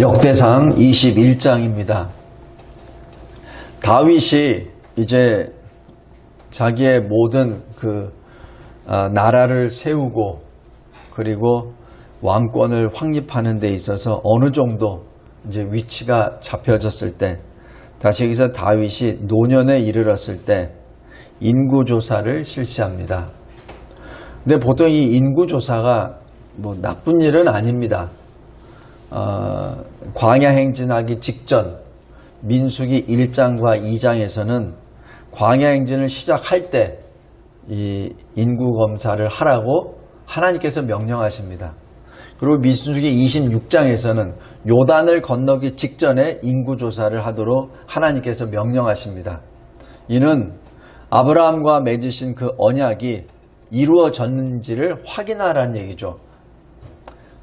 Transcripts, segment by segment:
역대상 21장입니다. 다윗이 이제 자기의 모든 그 아, 나라를 세우고 그리고 왕권을 확립하는 데 있어서 어느 정도 이제 위치가 잡혀졌을 때 다시 여기서 다윗이 노년에 이르렀을 때 인구 조사를 실시합니다. 근데 보통 이 인구조사가 뭐 나쁜 일은 아닙니다. 어, 광야 행진하기 직전 민수기 1장과 2장에서는 광야 행진을 시작할 때 이 인구 검사를 하라고 하나님께서 명령하십니다. 그리고 민수기 26장에서는 요단을 건너기 직전에 인구 조사를 하도록 하나님께서 명령하십니다. 이는 아브라함과 맺으신 그 언약이 이루어졌는지를 확인하라는 얘기죠.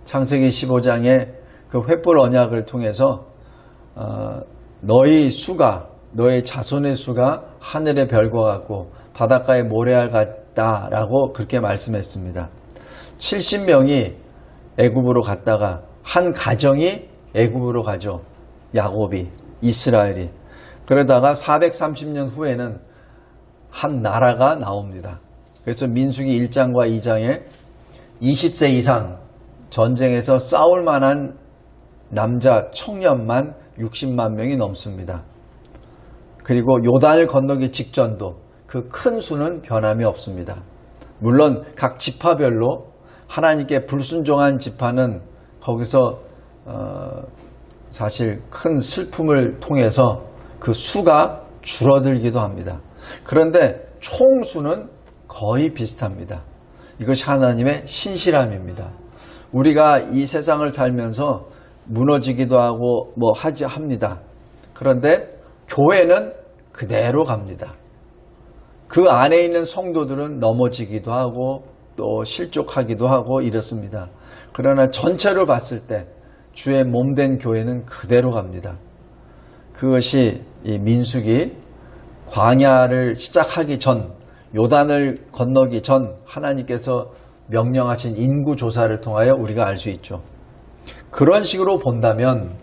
창세기 15장에 그 횃불 언약을 통해서 어, 너희 수가 너의 자손의 수가 하늘의 별과 같고 바닷가의 모래알 같다라고 그렇게 말씀했습니다. 70명이 애굽으로 갔다가 한 가정이 애굽으로 가죠. 야곱이 이스라엘이 그러다가 430년 후에는 한 나라가 나옵니다. 그래서 민수기 1장과 2장에 20세 이상 전쟁에서 싸울 만한 남자 청년만 60만 명이 넘습니다. 그리고 요단을 건너기 직전도 그 큰 수는 변함이 없습니다. 물론 각 지파별로 하나님께 불순종한 지파는 거기서 어 사실 큰 슬픔을 통해서 그 수가 줄어들기도 합니다. 그런데 총수는 거의 비슷합니다. 이것이 하나님의 신실함입니다. 우리가 이 세상을 살면서 무너지기도 하고 뭐 하지 합니다. 그런데 교회는 그대로 갑니다. 그 안에 있는 성도들은 넘어지기도 하고 또 실족하기도 하고 이렇습니다. 그러나 전체로 봤을 때 주의 몸 된 교회는 그대로 갑니다. 그것이 이 민숙이 광야를 시작하기 전 요단을 건너기 전 하나님께서 명령하신 인구 조사를 통하여 우리가 알 수 있죠. 그런 식으로 본다면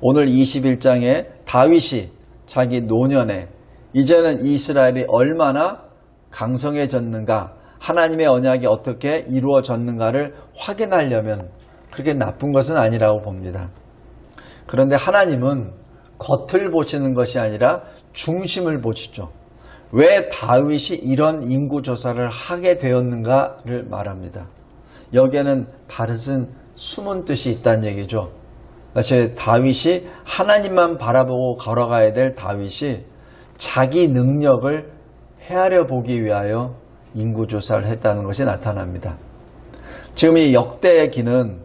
오늘 21장에 다윗이 자기 노년에 이제는 이스라엘이 얼마나 강성해졌는가 하나님의 언약이 어떻게 이루어졌는가를 확인하려면 그렇게 나쁜 것은 아니라고 봅니다. 그런데 하나님은 겉을 보시는 것이 아니라 중심을 보시죠. 왜 다윗이 이런 인구 조사를 하게 되었는가를 말합니다. 여기에는 다른 숨은 뜻이 있다는 얘기죠. 사실 다윗이 하나님만 바라보고 걸어가야 될 다윗이 자기 능력을 헤아려 보기 위하여 인구 조사를 했다는 것이 나타납니다. 지금 이 역대의 기는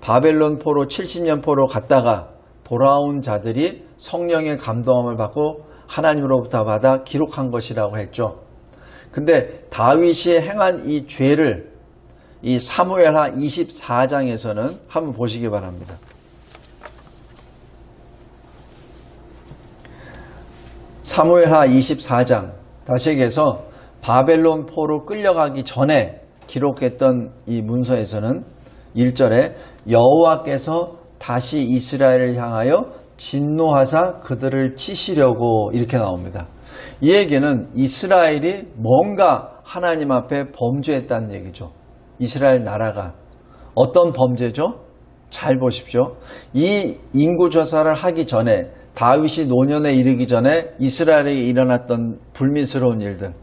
바벨론 포로 70년 포로 갔다가 돌아온 자들이 성령의 감동함을 받고 하나님으로부터 받아 기록한 것이라고 했죠. 근데 다윗이 행한 이 죄를 이 사무엘하 24장에서는 한번 보시기 바랍니다. 사무엘하 24장 다시 얘기해서 바벨론 포로 끌려가기 전에 기록했던 이 문서에서는 1절에 여호와께서 다시 이스라엘을 향하여 진노하사 그들을 치시려고 이렇게 나옵니다. 이 얘기는 이스라엘이 뭔가 하나님 앞에 범죄했다는 얘기죠. 이스라엘 나라가 어떤 범죄죠? 잘 보십시오. 이 인구 조사를 하기 전에 다윗이 노년에 이르기 전에 이스라엘에 일어났던 불미스러운 일들,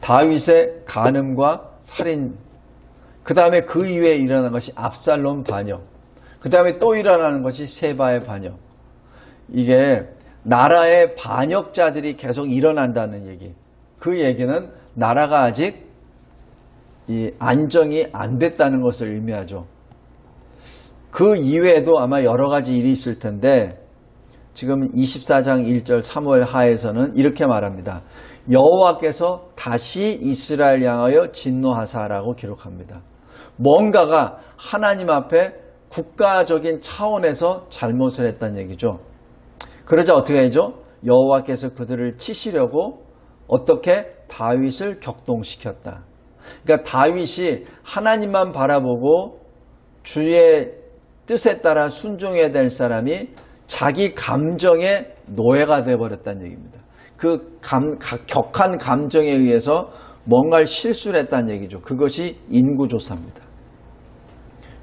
다윗의 간음과 살인, 그 다음에 그 이후에 일어난 것이 압살롬 반역, 그 다음에 또 일어나는 것이 세바의 반역. 이게 나라의 반역자들이 계속 일어난다는 얘기. 그 얘기는 나라가 아직 이 안정이 안 됐다는 것을 의미하죠. 그 이외에도 아마 여러 가지 일이 있을 텐데 지금 24장 1절 3월 하에서는 이렇게 말합니다. 여호와께서 다시 이스라엘 향하여 진노하사라고 기록합니다. 뭔가가 하나님 앞에 국가적인 차원에서 잘못을 했다는 얘기죠. 그러자 어떻게 하죠? 여호와께서 그들을 치시려고 어떻게 다윗을 격동시켰다. 그러니까 다윗이 하나님만 바라보고 주의 뜻에 따라 순종해야 될 사람이 자기 감정의 노예가 되어버렸다는 얘기입니다. 그 감, 가- 격한 감정에 의해서 뭔가를 실수를 했다는 얘기죠. 그것이 인구조사입니다.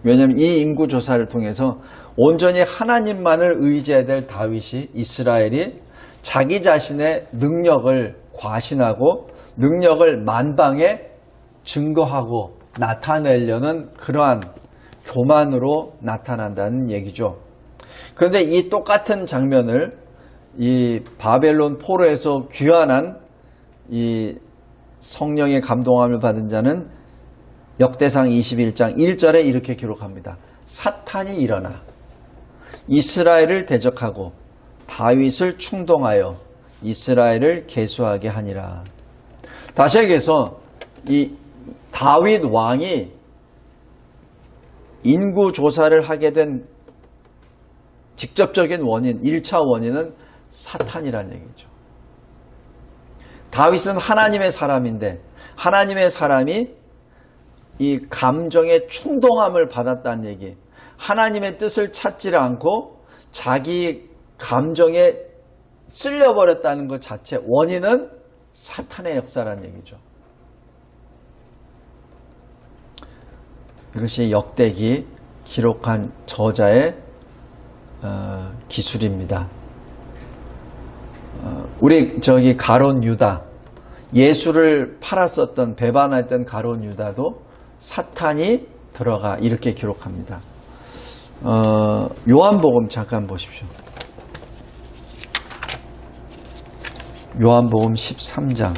왜냐하면 이 인구조사를 통해서 온전히 하나님만을 의지해야 될 다윗이 이스라엘이 자기 자신의 능력을 과신하고 능력을 만방에 증거하고 나타내려는 그러한 교만으로 나타난다는 얘기죠. 그런데 이 똑같은 장면을 이 바벨론 포로에서 귀환한 이 성령의 감동함을 받은 자는 역대상 21장 1절에 이렇게 기록합니다. 사탄이 일어나 이스라엘을 대적하고 다윗을 충동하여 이스라엘을 계수하게 하니라. 다시 얘기해서 이 다윗 왕이 인구 조사를 하게 된 직접적인 원인, 1차 원인은 사탄이라는 얘기죠. 다윗은 하나님의 사람인데 하나님의 사람이 이 감정의 충동함을 받았다는 얘기. 하나님의 뜻을 찾지를 않고 자기 감정에 쓸려버렸다는 것 자체 원인은 사탄의 역사라는 얘기죠. 이것이 역대기 기록한 저자의 어, 기술입니다. 어, 우리 저기 가론 유다 예수를 팔았었던 배반했던 가론 유다도 사탄이 들어가 이렇게 기록합니다. 어, 요한복음 잠깐 보십시오. 요한복음 13장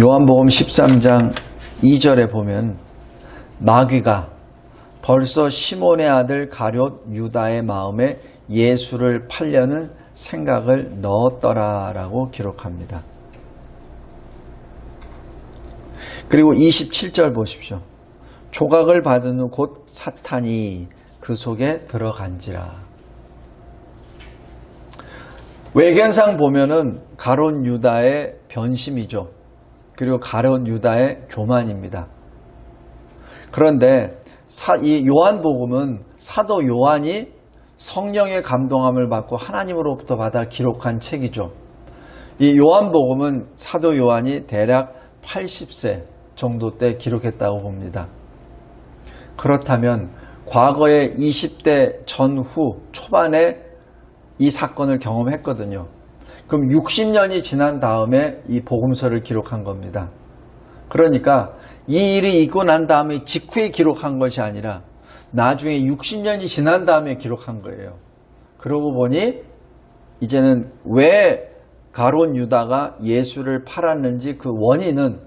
요한복음 13장 2절에 보면 마귀가 벌써 시몬의 아들 가룟 유다의 마음에 예수를 팔려는 생각을 넣었더라라고 기록합니다. 그리고 27절 보십시오. 조각을 받은 후 곧 사탄이 그 속에 들어간지라. 외견상 보면은 가론 유다의 변심이죠. 그리고 가론 유다의 교만입니다. 그런데 사- 이 요한복음은 사도 요한이 성령의 감동함을 받고 하나님으로부터 받아 기록한 책이죠. 이 요한복음은 사도 요한이 대략 80세 정도 때 기록했다고 봅니다. 그렇다면 과거에 20대 전후 초반에 이 사건을 경험했거든요. 그럼 60년이 지난 다음에 이 복음서를 기록한 겁니다. 그러니까 이 일이 있고 난 다음에 직후에 기록한 것이 아니라 나중에 60년이 지난 다음에 기록한 거예요. 그러고 보니 이제는 왜 가론 유다가 예수를 팔았는지 그 원인은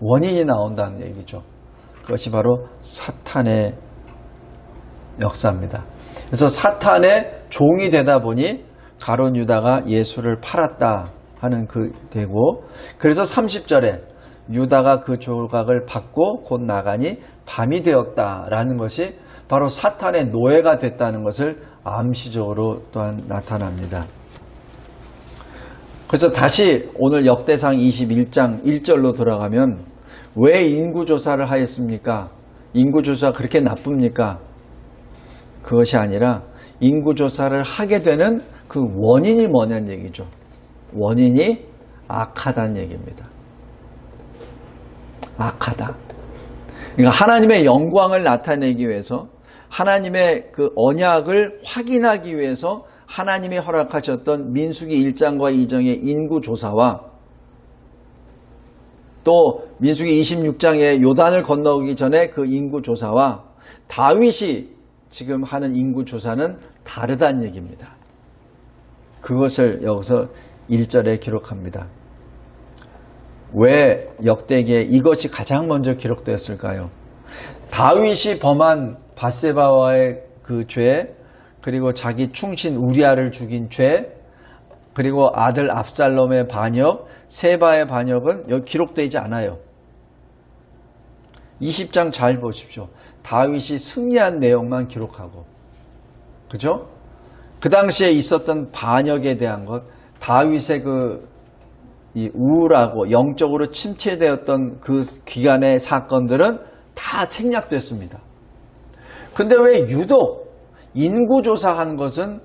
원인이 나온다는 얘기죠. 그것이 바로 사탄의 역사입니다. 그래서 사탄의 종이 되다 보니 가론 유다가 예수를 팔았다 하는 그 되고 그래서 30절에 유다가 그 조각을 받고 곧 나가니 밤이 되었다라는 것이 바로 사탄의 노예가 됐다는 것을 암시적으로 또한 나타납니다. 그래서 다시 오늘 역대상 21장 1절로 돌아가면 왜 인구조사를 하였습니까? 인구조사 그렇게 나쁩니까? 그것이 아니라 인구조사를 하게 되는 그 원인이 뭐냐는 얘기죠. 원인이 악하다는 얘기입니다. 악하다. 그러니까 하나님의 영광을 나타내기 위해서 하나님의 그 언약을 확인하기 위해서 하나님이 허락하셨던 민수기 1장과 2장의 인구 조사와 또 민수기 26장의 요단을 건너기 전에 그 인구 조사와 다윗이 지금 하는 인구 조사는 다르다는 얘기입니다. 그것을 여기서 1절에 기록합니다. 왜 역대기에 이것이 가장 먼저 기록되었을까요? 다윗이 범한 바세바와의 그 죄, 그리고 자기 충신 우리아를 죽인 죄, 그리고 아들 압살롬의 반역, 세바의 반역은 여기 기록되지 않아요. 20장 잘 보십시오. 다윗이 승리한 내용만 기록하고 그죠? 그 당시에 있었던 반역에 대한 것, 다윗의 그, 이 우울하고 영적으로 침체되었던 그 기간의 사건들은 다 생략됐습니다. 근데 왜 유독 인구조사한 것은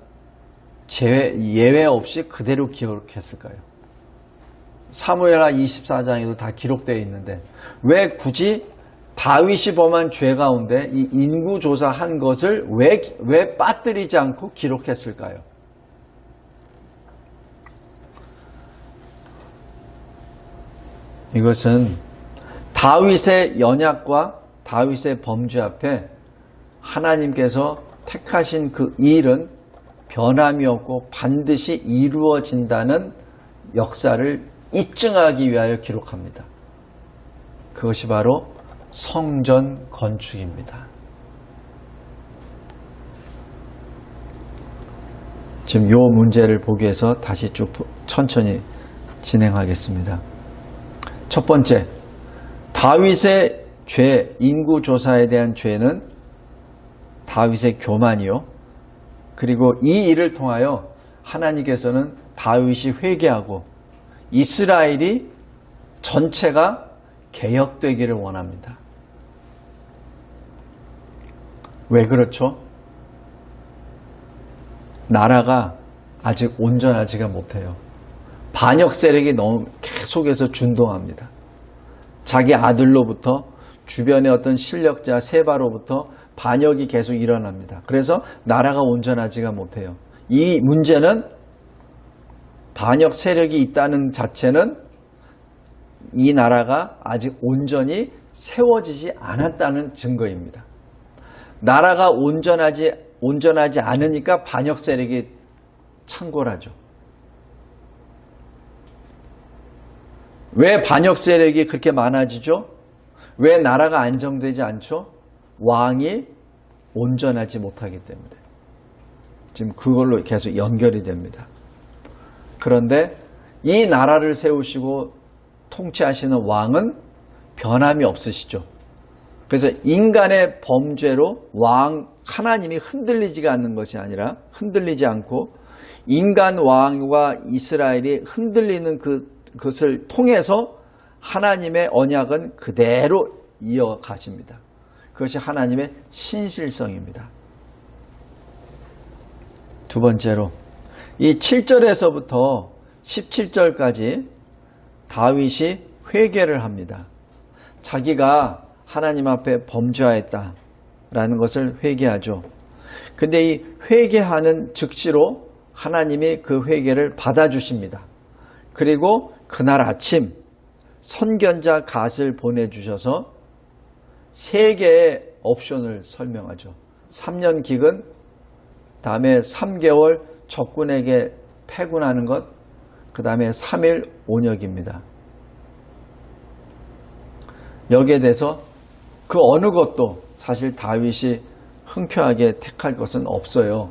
제외, 예외 없이 그대로 기록했을까요? 사무엘하 24장에도 다 기록되어 있는데 왜 굳이 다윗이 범한 죄 가운데 이 인구조사한 것을 왜, 왜 빠뜨리지 않고 기록했을까요? 이것은 다윗의 연약과 다윗의 범죄 앞에 하나님께서 택하신 그 일은 변함이 없고 반드시 이루어진다는 역사를 입증하기 위하여 기록합니다. 그것이 바로 성전 건축입니다. 지금 이 문제를 보기 위해서 다시 쭉 천천히 진행하겠습니다. 첫 번째, 다윗의 죄, 인구 조사에 대한 죄는 다윗의 교만이요. 그리고 이 일을 통하여 하나님께서는 다윗이 회개하고 이스라엘이 전체가 개혁되기를 원합니다. 왜 그렇죠? 나라가 아직 온전하지가 못해요. 반역 세력이 너무 계속해서 준동합니다. 자기 아들로부터 주변의 어떤 실력자 세바로부터 반역이 계속 일어납니다. 그래서 나라가 온전하지가 못해요. 이 문제는 반역 세력이 있다는 자체는 이 나라가 아직 온전히 세워지지 않았다는 증거입니다. 나라가 온전하지 온전하지 않으니까 반역 세력이 창궐하죠. 왜 반역 세력이 그렇게 많아지죠? 왜 나라가 안정되지 않죠? 왕이 온전하지 못하기 때문에. 지금 그걸로 계속 연결이 됩니다. 그런데 이 나라를 세우시고 통치하시는 왕은 변함이 없으시죠. 그래서 인간의 범죄로 왕 하나님이 흔들리지가 않는 것이 아니라 흔들리지 않고 인간 왕과 이스라엘이 흔들리는 그, 것을 통해서 하나님의 언약은 그대로 이어가십니다. 그것이 하나님의 신실성입니다. 두 번째로 이 7절에서부터 17절까지 다윗이 회개를 합니다. 자기가 하나님 앞에 범죄하였다라는 것을 회개하죠. 근데 이 회개하는 즉시로 하나님이 그 회개를 받아주십니다. 그리고 그날 아침 선견자 갓을 보내주셔서 세 개의 옵션을 설명하죠. 3년 기근, 다음에 3개월 적군에게 패군하는 것, 그 다음에 3일 온역입니다. 여기에 대해서 그 어느 것도 사실 다윗이 흔쾌하게 택할 것은 없어요.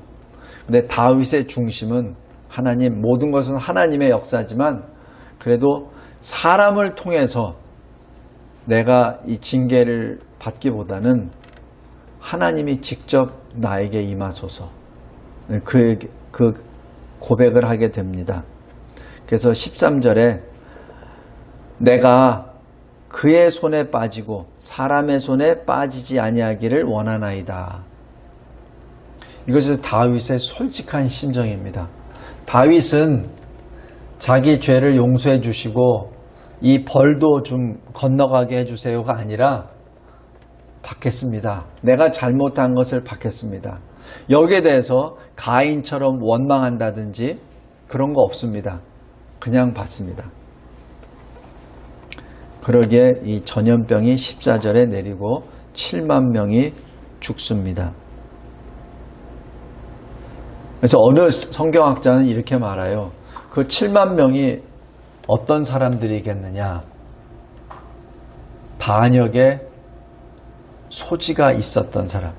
근데 다윗의 중심은 하나님, 모든 것은 하나님의 역사지만 그래도 사람을 통해서 내가 이 징계를 받기보다는 하나님이 직접 나에게 임하소서. 그, 그 고백을 하게 됩니다. 그래서 13절에 내가 그의 손에 빠지고 사람의 손에 빠지지 아니하기를 원하나이다. 이것이 다윗의 솔직한 심정입니다. 다윗은 자기 죄를 용서해 주시고 이 벌도 좀 건너가게 해주세요가 아니라 받겠습니다. 내가 잘못한 것을 받겠습니다. 여기에 대해서 가인처럼 원망한다든지 그런 거 없습니다. 그냥 받습니다. 그러기에 이 전염병이 14절에 내리고 7만 명이 죽습니다. 그래서 어느 성경학자는 이렇게 말해요. 그 7만 명이 어떤 사람들이겠느냐? 반역의 소지가 있었던 사람.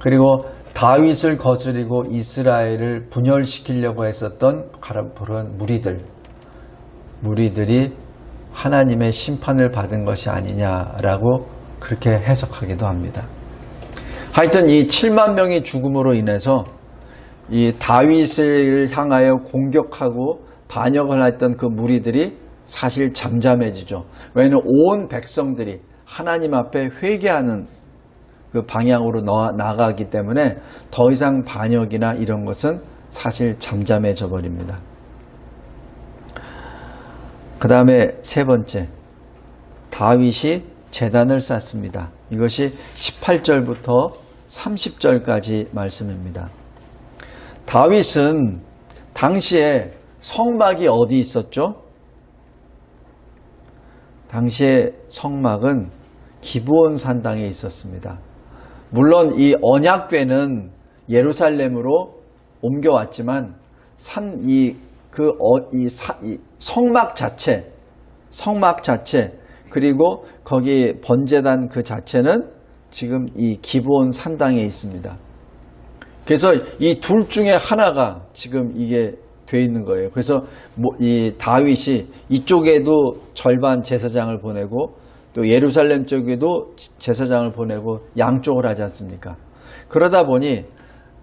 그리고 다윗을 거스리고 이스라엘을 분열시키려고 했었던 그런 무리들. 무리들이 하나님의 심판을 받은 것이 아니냐라고 그렇게 해석하기도 합니다. 하여튼 이 7만 명이 죽음으로 인해서 이 다윗을 향하여 공격하고 반역을 했던 그 무리들이 사실 잠잠해지죠. 왜냐하면 온 백성들이 하나님 앞에 회개하는 그 방향으로 나- 나가기 때문에 더 이상 반역이나 이런 것은 사실 잠잠해져 버립니다. 그 다음에 세 번째, 다윗이 재단을 쌓습니다. 이것이 18절부터 30절까지 말씀입니다. 다윗은 당시에 성막이 어디 있었죠? 당시에 성막은 기브온 산당에 있었습니다. 물론 이 언약궤는 예루살렘으로 옮겨왔지만 산, 이, 그, 어, 이, 사, 이 성막 자체, 성막 자체, 그리고 거기 번제단 그 자체는 지금 이 기브온 산당에 있습니다. 그래서 이 둘 중에 하나가 지금 이게 돼 있는 거예요. 그래서 뭐 이 다윗이 이쪽에도 절반 제사장을 보내고 또 예루살렘 쪽에도 제사장을 보내고 양쪽을 하지 않습니까? 그러다 보니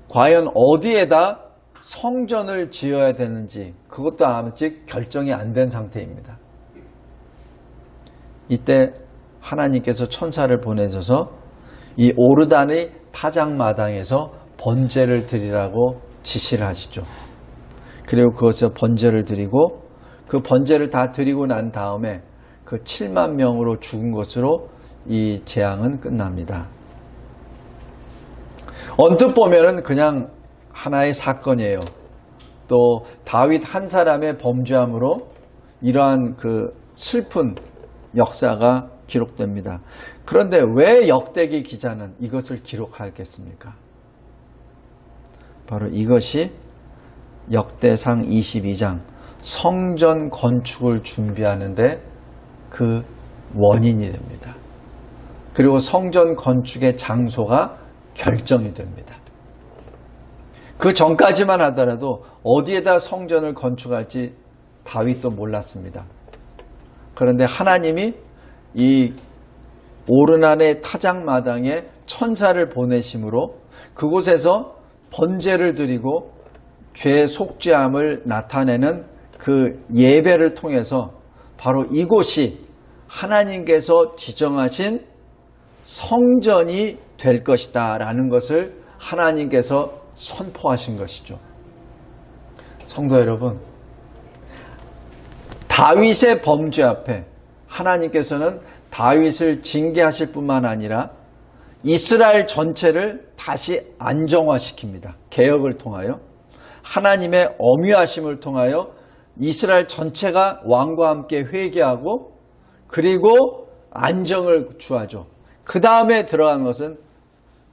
과연 어디에다 성전을 지어야 되는지 그것도 아직 결정이 안 된 상태입니다. 이때 하나님께서 천사를 보내셔서 이 오르단의 타작마당에서 번제를 드리라고 지시를 하시죠. 그리고 그것을 번제를 드리고 그 번제를 다 드리고 난 다음에 그 7만 명으로 죽은 것으로 이 재앙은 끝납니다. 언뜻 보면은 그냥 하나의 사건이에요. 또 다윗 한 사람의 범죄함으로 이러한 그 슬픈 역사가 기록됩니다. 그런데 왜 역대기 기자는 이것을 기록하겠습니까? 바로 이것이 역대상 22장 성전 건축을 준비하는데 그 원인이 됩니다. 그리고 성전 건축의 장소가 결정이 됩니다. 그 전까지만 하더라도 어디에다 성전을 건축할지 다윗도 몰랐습니다. 그런데 하나님이 이 오르난의 타작마당에 천사를 보내심으로 그곳에서 번제를 드리고 죄 속죄함을 나타내는 그 예배를 통해서 바로 이곳이 하나님께서 지정하신 성전이 될 것이다 라는 것을 하나님께서 선포하신 것이죠. 성도 여러분, 다윗의 범죄 앞에 하나님께서는 다윗을 징계하실 뿐만 아니라 이스라엘 전체를 다시 안정화시킵니다. 개혁을 통하여 하나님의 엄유하심을 통하여 이스라엘 전체가 왕과 함께 회개하고 그리고 안정을 주하죠. 그 다음에 들어간 것은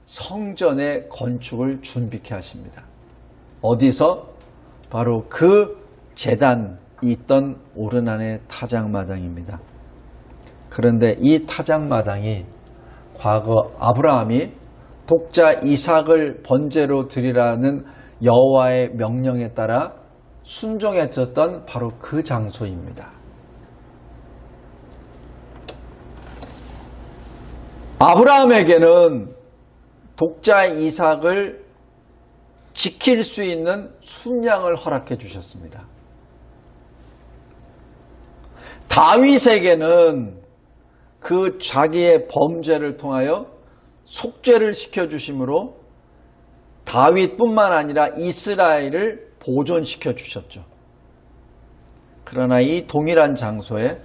성전의 건축을 준비케 하십니다. 어디서? 바로 그 재단이 있던 오르난의 타작마당입니다. 그런데 이 타작마당이 과거 아브라함이 독자 이삭을 번제로 드리라는 여호와의 명령에 따라 순종했었던 바로 그 장소입니다. 아브라함에게는 독자 이삭을 지킬 수 있는 순양을 허락해 주셨습니다. 다윗에게는 그 자기의 범죄를 통하여 속죄를 시켜주심으로 다윗뿐만 아니라 이스라엘을 보존시켜 주셨죠. 그러나 이 동일한 장소에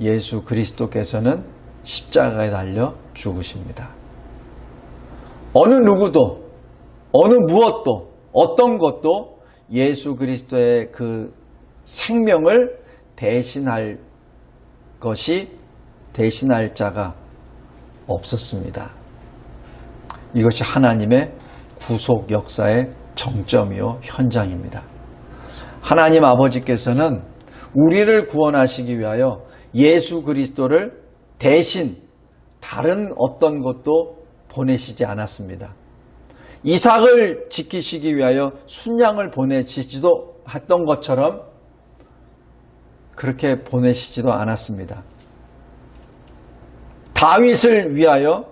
예수 그리스도께서는 십자가에 달려 죽으십니다. 어느 누구도, 어느 무엇도, 어떤 것도 예수 그리스도의 그 생명을 대신할 것이 대신할 자가 없었습니다. 이것이 하나님의 구속 역사의 정점이요 현장입니다. 하나님 아버지께서는 우리를 구원하시기 위하여 예수 그리스도를 대신 다른 어떤 것도 보내시지 않았습니다. 이삭을 지키시기 위하여 순양을 보내시지도 했던 것처럼 그렇게 보내시지도 않았습니다. 다윗을 위하여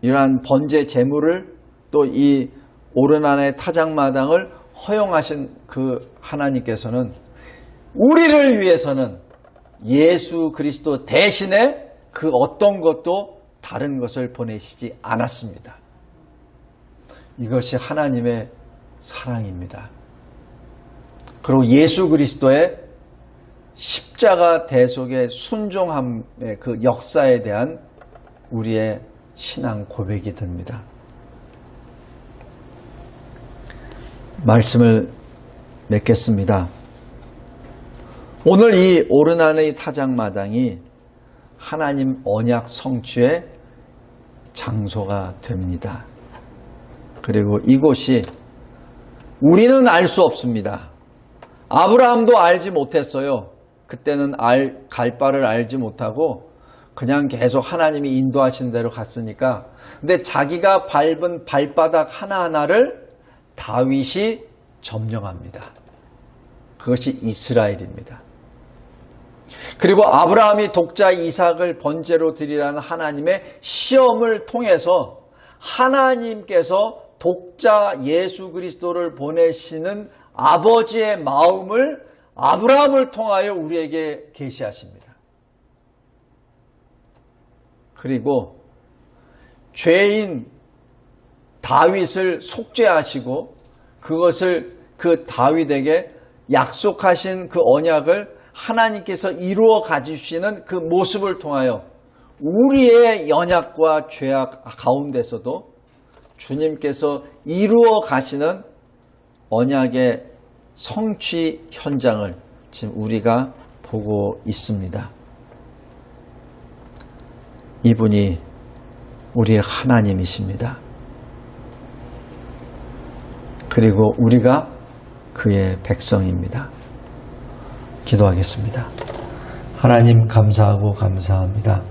이러한 번제 제물을 또 이 오르난의 타작마당을 허용하신 그 하나님께서는 우리를 위해서는 예수 그리스도 대신에 그 어떤 것도 다른 것을 보내시지 않았습니다. 이것이 하나님의 사랑입니다. 그리고 예수 그리스도의 십자가 대속의 순종함의 그 역사에 대한 우리의 신앙 고백이 됩니다. 말씀을 맺겠습니다. 오늘 이 오르난의 타작마당이 하나님 언약 성취의 장소가 됩니다. 그리고 이곳이 우리는 알 수 없습니다. 아브라함도 알지 못했어요. 그때는 알, 갈 바를 알지 못하고 그냥 계속 하나님이 인도하신 대로 갔으니까. 근데 자기가 밟은 발바닥 하나하나를 다윗이 점령합니다. 그것이 이스라엘입니다. 그리고 아브라함이 독자 이삭을 번제로 드리라는 하나님의 시험을 통해서 하나님께서 독자 예수 그리스도를 보내시는 아버지의 마음을 아브라함을 통하여 우리에게 계시하십니다. 그리고 죄인 다윗을 속죄하시고 그것을 그 다윗에게 약속하신 그 언약을 하나님께서 이루어 가주시는 그 모습을 통하여 우리의 연약과 죄악 가운데서도 주님께서 이루어 가시는 언약의 성취 현장을 지금 우리가 보고 있습니다. 이분이 우리의 하나님이십니다. 그리고 우리가 그의 백성입니다. 기도하겠습니다. 하나님 감사하고 감사합니다.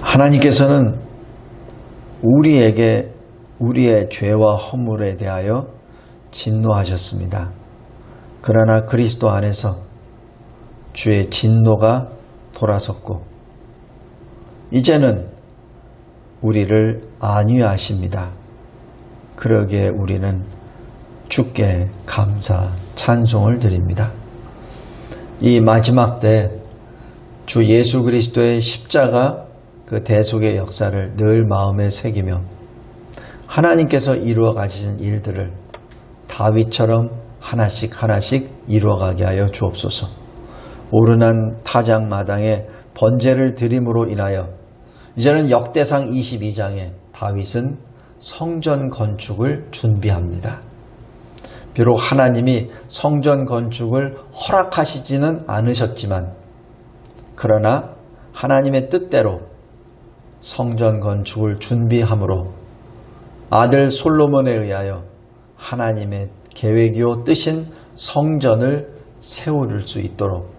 하나님께서는 우리에게 우리의 죄와 허물에 대하여 진노하셨습니다. 그러나 그리스도 안에서 주의 진노가 돌아섰고 이제는 우리를 안위하십니다. 그러기에 우리는 주께 감사 찬송을 드립니다. 이 마지막 때 주 예수 그리스도의 십자가 그 대속의 역사를 늘 마음에 새기며 하나님께서 이루어 가신 일들을 다윗처럼 하나씩 하나씩 이루어가게 하여 주옵소서. 오르난 타작 마당에 번제를 드림으로 인하여 이제는 역대상 22장에 다윗은 성전 건축을 준비합니다. 비록 하나님이 성전 건축을 허락하시지는 않으셨지만 그러나 하나님의 뜻대로 성전 건축을 준비함으로 아들 솔로몬에 의하여 하나님의 계획이요 뜻인 성전을 세울 수 있도록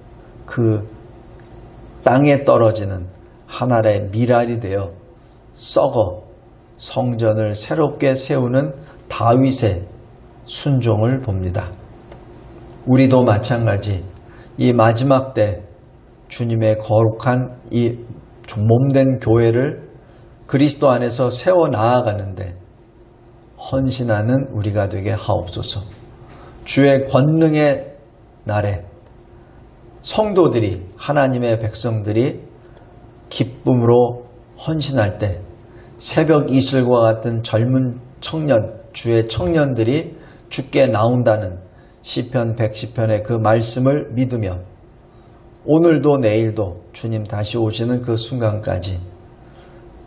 그 땅에 떨어지는 하나의 미랄이 되어 썩어 성전을 새롭게 세우는 다윗의 순종을 봅니다. 우리도 마찬가지 이 마지막 때 주님의 거룩한 이 몸된 교회를 그리스도 안에서 세워 나아가는데 헌신하는 우리가 되게 하옵소서. 주의 권능의 날에 성도들이 하나님의 백성들이 기쁨으로 헌신할 때 새벽 이슬과 같은 젊은 청년 주의 청년들이 주께 나온다는 시편 110편의 그 말씀을 믿으며 오늘도 내일도 주님 다시 오시는 그 순간까지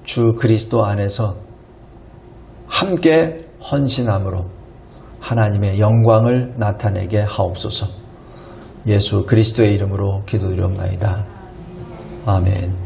주 그리스도 안에서 함께 헌신함으로 하나님의 영광을 나타내게 하옵소서. 예수 그리스도의 이름으로 기도드립니다. 아멘.